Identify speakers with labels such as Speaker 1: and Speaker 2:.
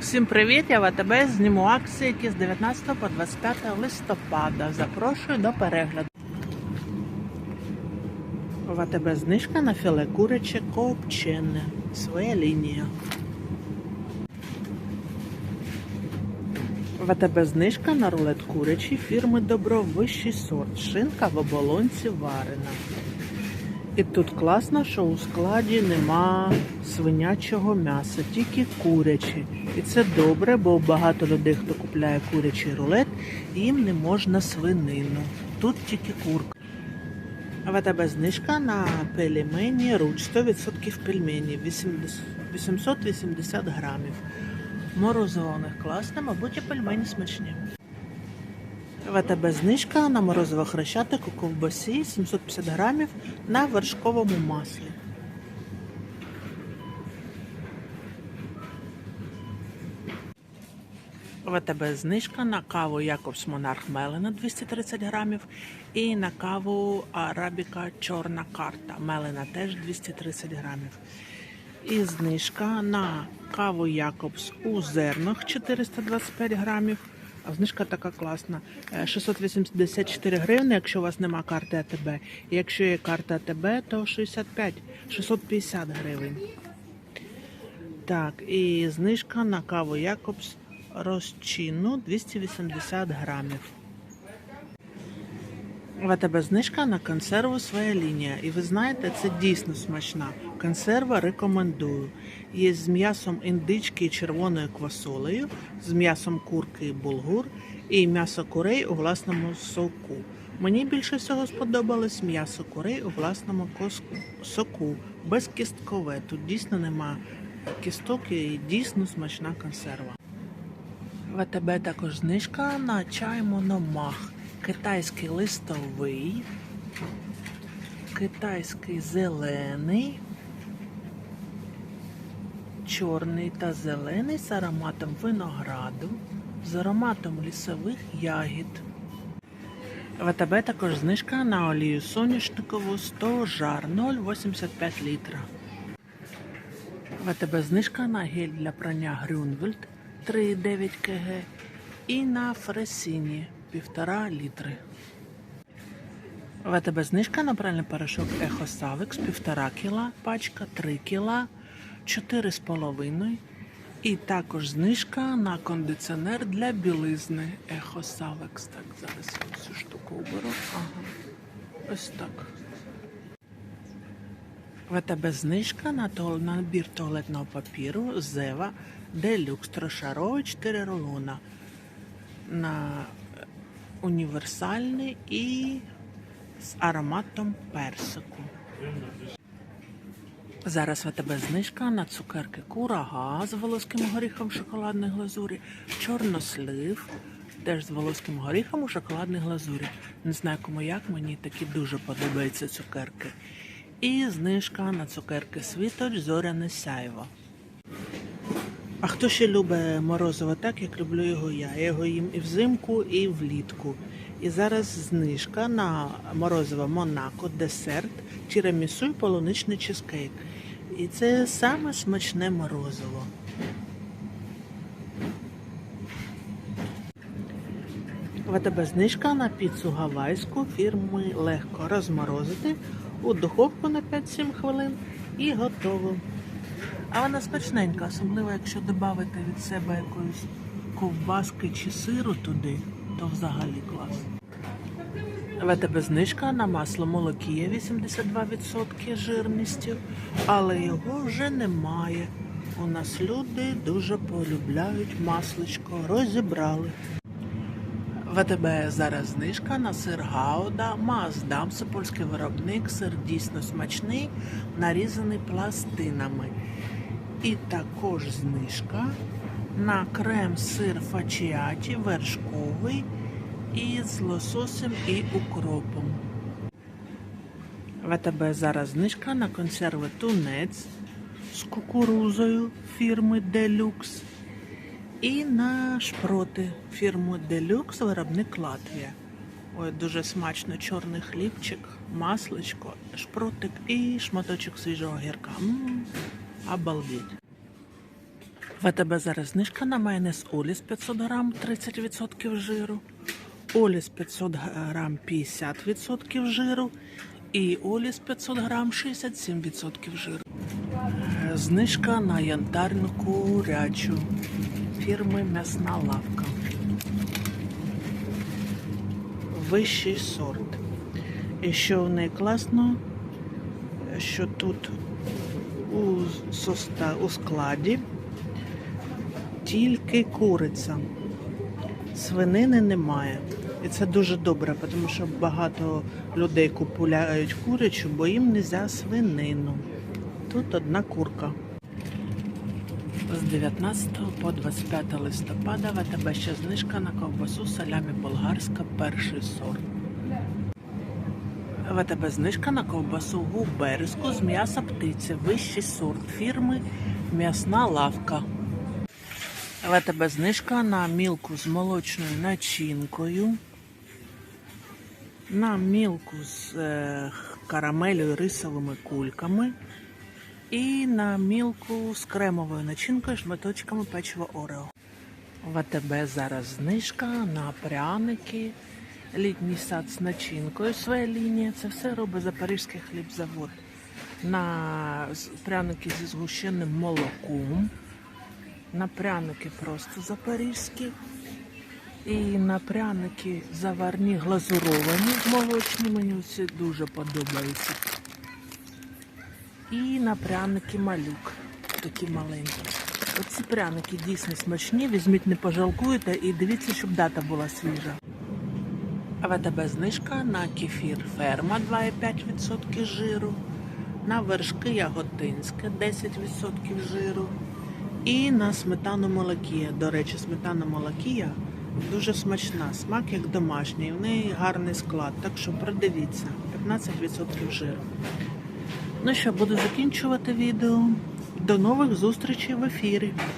Speaker 1: Всім привіт! Я в АТБ зніму акції, які з 19 по 25 листопада. Запрошую до перегляду. В АТБ знижка на філе куряче копчене. Своя лінія. В АТБ знижка на рулет курячий фірми Добро вищий сорт. Шинка в оболонці варена. І тут класно, що у складі нема свинячого м'яса, тільки курячі. І це добре, бо багато людей, хто купляє курячий рулет, їм не можна свинину. Тут тільки курка. В тебе знижка на пельмені руч 100% пельмені 880 грамів. Морозиво у них класне, мабуть, і пельмені смачні. В АТБ знижка на морозиво хрещатик у ковбасі 750 грамів на вершковому маслі. В АТБ знижка на каву Якобс Монарх Мелена 230 грамів і на каву Арабіка Чорна карта Мелена теж 230 грамів. І знижка на каву Якобс у зернах 425 грамів. А знижка така класна. Е, 684 гривни, якщо у вас нема карти АТБ. І якщо є карта АТБ, то 65, 650 гривень. Так, і знижка на каву Якобс розчину 280 грамів. В тебе знижка на консерву своя лінія. І ви знаєте, це дійсно смачна. Консерва рекомендую. Є з м'ясом індички і червоною квасолею, з м'ясом курки і булгур і м'ясо курей у власному соку. Мені більше всього сподобалось м'ясо курей у власному соку, безкісткове. Тут дійсно нема кісток і дійсно смачна консерва. В АТБ також знижка на чай Мономах. Китайський листовий, китайський зелений, чорний та зелений з ароматом винограду, з ароматом лісових ягід. В АТБ також знижка на олію соняшникову 100 жар 0,85 літра. В АТБ знижка на гель для прання Грюнвельд 3,9 кг і на фресіні 1,5 літри. В АТБ знижка на пральний порошок Ехо Савекс 1,5 кг, пачка 3 кг, 4,5 і також знижка на кондиціонер для білизни Ехо Савекс. Так, зараз я цю штуку уберу. Ага. Ось так. В тебе знижка на набір туалетного папіру Зева Делюкс трошаровий 4 рулона на універсальний і з ароматом персику. Зараз в тебе знижка на цукерки курага з волоським горіхом в шоколадній глазурі, чорнослив, теж з волоським горіхом у шоколадній глазурі. Не знаю кому як, мені такі дуже подобаються цукерки. І знижка на цукерки світоч зоряне сяйво. А хто ще любить морозиво так, як люблю його я? Я його їм і взимку, і влітку. І зараз знижка на морозиво Монако, десерт, тірамісу і полуничний чизкейк. І це саме смачне морозиво. В тебе знижка на піцу гавайську фірми легко розморозити у духовку на 5-7 хвилин і готово. А вона смачненька, особливо якщо додати від себе якоїсь ковбаски чи сиру туди, то взагалі клас. В тебе знижка на масло молокія 82% жирністю, але його вже немає. У нас люди дуже полюбляють масличко, розібрали. В АТБ зараз знижка на сир Гауда Маздам. Це польський виробник, сир дійсно смачний, нарізаний пластинами. І також знижка на крем сир фачіаті вершковий із лососем і укропом. В АТБ зараз знижка на консерви тунець з кукурузою фірми Делюкс і на шпроти фірми Делюкс виробник Латвія. Ой, дуже смачно чорний хлібчик, масличко, шпротик і шматочок свіжого гірка. Обалдеть. ВТБ зараз знижка на майонез Оліс 500 грам 30% жиру. Оліс 500 грам 50% жиру. І Оліс 500 грам 67% жиру. Е, Знижка на янтарну курячу фірми М'ясна лавка. Вищий сорт. І що в неї класно, що тут у, складі тільки куриця. Свинини немає. І це дуже добре, тому що багато людей купують курячу, бо їм не можна свинину. Тут одна курка. З 19 по 25 листопада в АТБ ще знижка на ковбасу салямі болгарська перший сорт. В АТБ знижка на ковбасу губерську з м'яса птиці. Вищий сорт фірми М'ясна лавка. В АТБ знижка на мілку з молочною начинкою. На мілку з е, карамелю і рисовими кульками. І на мілку з кремовою начинкою шматочками печива Орео. В АТБ зараз знижка на пряники, літній сад з начинкою своя лінія. Це все робить Запорізький хлібзавод. На пряники зі згущеним молоком, на пряники просто запорізькі. І на пряники заварні глазуровані молочні. Мені ці дуже подобаються. І на пряники малюк. Такі маленькі. Оці пряники дійсно смачні. Візьміть, не пожалкуєте і дивіться, щоб дата була свіжа. А в АТБ знижка на кефір ферма 2,5% жиру, на вершки яготинське 10% жиру. І на сметану молокія. До речі, сметана молокія дуже смачна, смак як домашній. В неї гарний склад, так що придивіться, 15% жиру. Ну що, буду закінчувати відео. До нових зустрічей в ефірі.